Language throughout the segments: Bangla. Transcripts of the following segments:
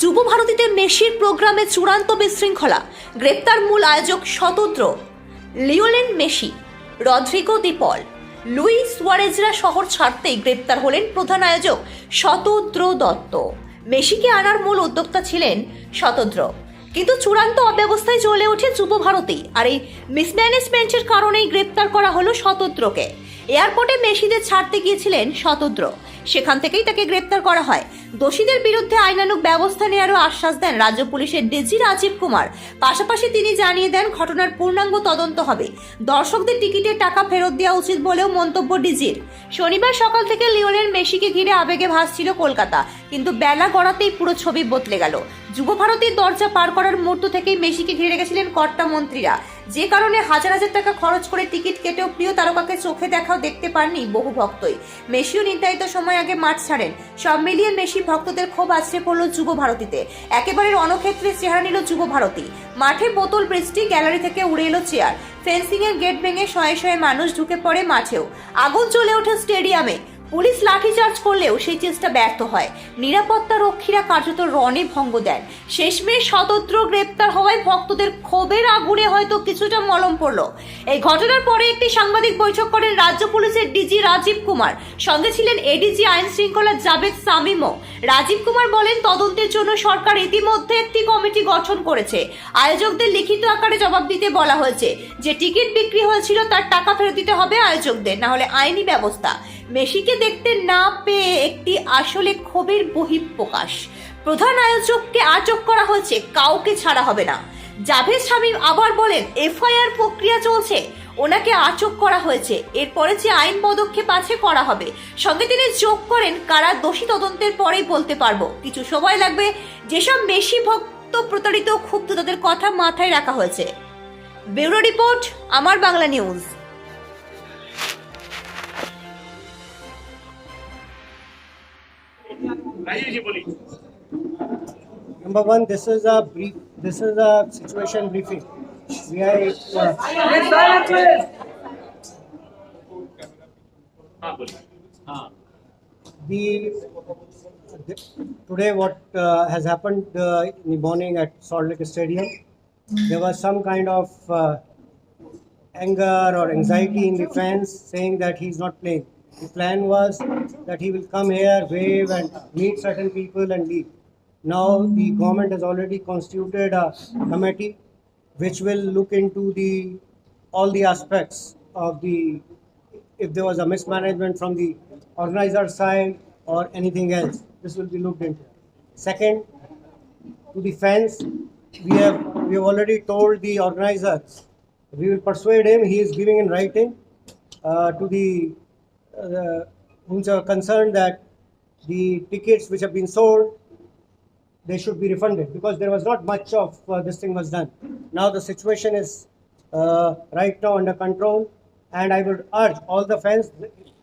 যুব ভারতীতে মেসির প্রোগ্রামে চূড়ান্ত বিশৃঙ্খলা। গ্রেপ্তার মূল আয়োজক স্বতন্ত্র। Lionel Messi, Rodrigo De Paul Luis সুয়ারেজরা শহর ছাড়তেই গ্রেপ্তার হলেন প্রধান আয়োজক শতদ্র দত্ত। মেসিকে আনার মূল উদ্যোক্তা ছিলেন শতদ্র কিন্তু চূড়ান্ত অব্যবস্থায় চলে ওঠে যুব ভারতী আর এই মিসম্যানেজমেন্টের কারণেই গ্রেপ্তার করা হলো শতদ্রকে এয়ারপোর্টে মেসিদের ছাড়তে গিয়েছিলেন শতদ্র সেখান থেকেই তাকে গ্রেপ্তার করা হয়। দোষীদের বিরুদ্ধে আইনানুক ব্যবস্থা নেওয়ারও আশ্বাস দেন রাজ্য পুলিশের ডিজি রাজীব কুমার। পাশাপাশি তিনি জানিয়ে দেন, ঘটনার পূর্ণাঙ্গ তদন্ত হবে। দর্শকদের টিকিটের টাকা ফেরত দেওয়া উচিত বলেও মন্তব্য ডিজির। শনিবার সকাল থেকে লিওনের মেসিকে ঘিরে আবেগে ভাসছিল কলকাতা, কিন্তু বেলা গড়াতেই পুরো ছবি বদলে গেল। যুব ভারতীর দরজা পার করার মুহূর্ত থেকেই মেসিকে ঘিরে রেখেছিলেন কর্তা মন্ত্রীরা। যে কারণে হাজার হাজার টাকা খরচ করে টিকিট কেটেও প্রিয় তারকাকে চোখে দেখাও দেখতে পাননি বহু ভক্তই। মেসিও নির্ধারিত সময় আগে মাঠ ছাড়েন। সব মিলিয়ে মেসি ভক্তদের ক্ষোভ আছড়ে পড়ল যুব ভারতীতে। একেবারে রণক্ষেত্রে চেহারা নিল যুব ভারতী। মাঠে বোতল বৃষ্টি, গ্যালারি থেকে উড়ে এলো চেয়ার। ফেন্সিং এর গেট ভেঙে শয়ে শয়ে মানুষ ঢুকে পড়ে মাঠেও। আগুন চলে ওঠে স্টেডিয়ামে। পুলিশ লাঠিচার্জ করলেও সেই চেষ্টা ব্যর্থ হয়। নিরাপত্তা রক্ষীরা কার্যত রণে ভঙ্গ দেন। শেষমেশ স্বতন্ত্র গ্রেপ্তার হওয়ায় ভক্তদের ক্ষোভের আগুনে হয়তো কিছুটা মলম পড়ল। এই ঘটনার পরে একটি সাংবাদিক বৈঠক করেন রাজ্য পুলিশের ডিজি রাজীব কুমার। সঙ্গে ছিলেন এডিজি আইন শৃঙ্খলা জাভেদ সামিমও। রাজীব কুমার বলেন, তদন্তের জন্য সরকার ইতিমধ্যে একটি কমিটি গঠন করেছে। আয়োজকদের লিখিত আকারে জবাব দিতে বলা হয়েছে। যে টিকিট বিক্রি হয়েছিল তার টাকা ফেরত দিতে হবে আয়োজকদের না হলে আইনি ব্যবস্থা। মেসিকে দেখতে না পেয়ে একটি আসলে ক্ষোভের বহিঃপ্রকাশ। প্রধান আয়োজককে আটক করা হয়েছে, কাউকে ছাড়া হবে না। জাভেদ শামীম আবার বলেন, এফআইআর প্রক্রিয়া চলছে, ওনাকে আটক করা হয়েছে। এরপরে যে আইন পদক্ষেপ আছে, করা হবে। সঙ্গে তিনি যোগ করেন, কারা দোষী তদন্তের পরেই বলতে পারব। কিছু সময় লাগবে, যেসব মেসি ভক্ত প্রতারিত ক্ষুব্ধ তাদের কথা মাথায় রাখা হয়েছে। Bureau report, Amar Bangla news. Number one, this is a brief. This is a situation briefing. We are. Uh, the, the, today what uh, has happened uh, in the morning at Salt Lake Stadium, there was some kind of uh, anger or anxiety in the fans saying that he's not playing. The plan was that he will come here, wave and meet certain people and leave. Now the government has already constituted a committee which will look into the all the aspects of the if there was a mismanagement from the organizer side or anything else. This will be looked into. Second, to the fans, we have we have already told the organizers we will persuade him. He is giving in writing uh, to the who's are concerned that the tickets which have been sold they should be refunded because there was not much of uh, this thing was done. Now the situation is uh, right now under control, and I would urge all the fans.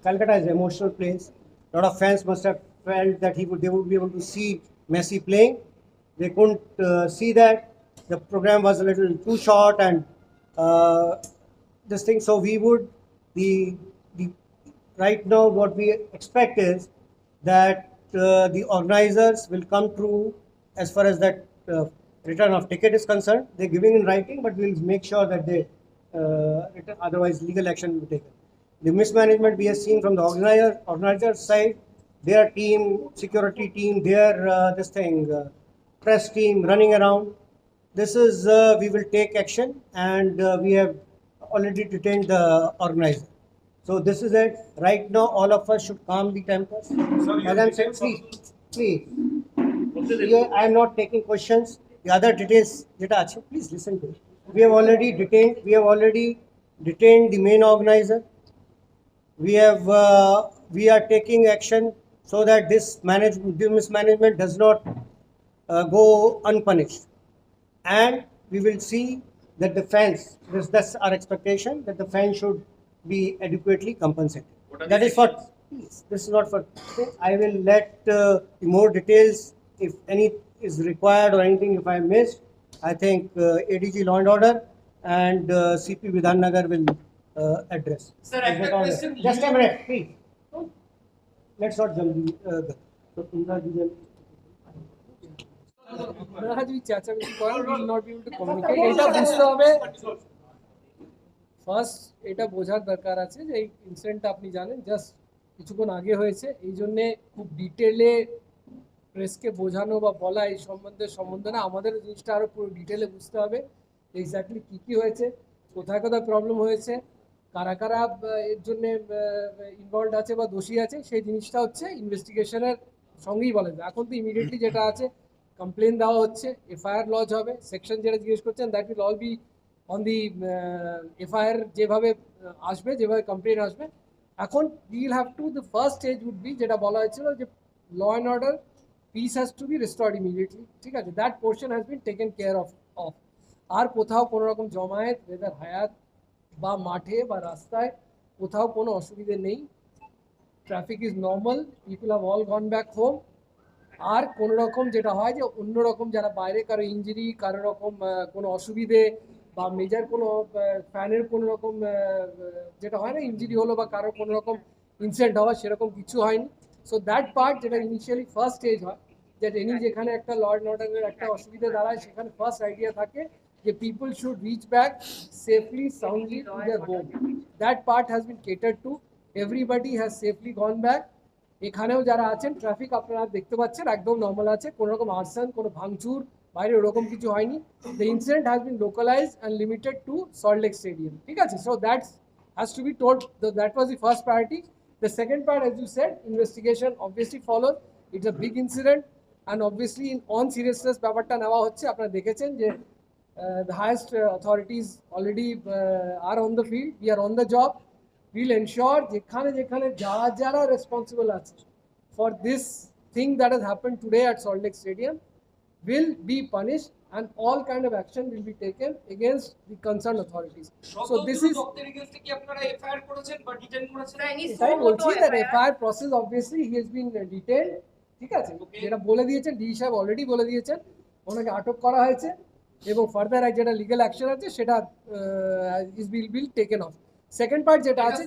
Calcutta is an emotional place. A lot of fans must have felt that he would they would be able to see Messi playing. They couldn't uh, see that. The program was a little too short and uh, this thing. So we would the right now what we expect is that uh, the organizers will come through as far as that uh, return of ticket is concerned. They're giving in writing, but we'll make sure that they uh, return, otherwise legal action will be taken. The mismanagement we have seen from the organizer organizer side, their team, security team, their uh, this thing, uh, press team running around. This is uh, we will take action, and we have already detained the organizer. So this is it. Right now, all of us should calm the tempers. As I'm saying, please, please. Here, I am not taking questions. The other details, data please listen to it. We have already detained. We have already detained the main organizer. We have. Uh, we are taking action so that this management, this mismanagement, does not uh, go unpunished. And we will see that the fans. This, that's our expectation. That the fans should be adequately compensated. That is for this is not for. I will let uh, more details if any is required or anything if I missed. I think uh, ADG Law and Order and uh, CP Vidhanagar will uh, address. Sir, I have a question. Just a minute, please. Let's not jump. Uh, The. We will not be able to communicate. First এটা বোঝার দরকার আছে যে এই ইনসিডেন্টটা আপনি জানেন জাস্ট কিছুক্ষণ আগে হয়েছে, এই জন্যে খুব ডিটেলে প্রেসকে বোঝানো বা বলা এই সম্বন্ধে সম্বন্ধে না, আমাদের জিনিসটা আরও পুরো ডিটেলে বুঝতে হবে এক্স্যাক্টলি কী কী হয়েছে, কোথায় কোথায় প্রবলেম হয়েছে, কারা কারা এর জন্যে ইনভলভ আছে বা দোষী আছে, সেই জিনিসটা হচ্ছে ইনভেস্টিগেশনের সঙ্গেই বলা যায়। এখন তো ইমিডিয়েটলি যেটা আছে কমপ্লেন দেওয়া হচ্ছে এফআইআর লজ হবে সেকশন যেটা জিজ্ঞেস করছেন that will all be on the FIR যেভাবে আসবে, যেভাবে কমপ্লেন আসবে, এখন will have to the first stage would be যেটা বলা হয়েছিল যে law and order peace has to be restored immediately ঠিক আছে? That portion has been taken care of of আর কোথাও কোনো রকম জমায়েত ওয়েদার হায়াত বা মাঠে বা রাস্তায়, কোথাও কোনো অসুবিধে নেই। Traffic is normal people have all gone back home আর কোনো রকম যেটা হয় যে অন্য রকম যারা বাইরে, কারও ইঞ্জুরি কারও রকম কোনো অসুবিধে বা মেজার কোনো ফ্যানের কোনো রকম যেটা হয় না ইঞ্জুরি হলো বা কারও কোনো রকম ইনসিডেন্ট হওয়া সেরকম কিছু হয়নি। সো দ্যাট পার্ট যেটা ইনিশিয়ালি ফার্স্ট স্টেজ হয় যে এনি যেখানে একটা লর্ড অর্ডারের একটা অসুবিধা দাঁড়ায়, সেখানে ফার্স্ট আইডিয়া থাকে যে people should reach back safely soundly to their home that part has been catered to everybody has safely gone back এখানেও যারা আছেন ট্রাফিক আপনারা দেখতে পাচ্ছেন, একদম নর্মাল আছে। কোনো রকম আর্সন কোনো ভাঙচুর বাইরে ওরকম কিছু হয়নি the incident has been localize and limited to Salt Lake stadium ঠিক আছে so that's has to be told that was the first priority the second part as you said investigation obviously follow it's a big incident and obviously in on seriousness ব্যাপারটা নেওয়া হচ্ছে আপনারা দেখেছেন যে the highest uh, authorities already uh, are on the field we are on the job we'll ensure যেখানে যেখানে যারা যারা রেসপন্সিবল আছে for this thing that has happened today at Salt Lake Stadium will be punished and all kind of action will be taken against the concerned authorities. So this is ভক্তের এগেইনস্টে কি আপনারা এফআইআর করেছেন বা ডিটেইন করেছেন এটাই বলছি that FIR process obviously he has been uh, detained ঠিক আছে Okay. যেটা বলে দিয়েছেন ডি সাহেব অলরেডি বলে দিয়েছেন ওনাকে আটক করা হয়েছে এবং ফার্দার যেটা লিগেল অ্যাকশন আছে সেটা is bill bill taken of second part যেটা আছে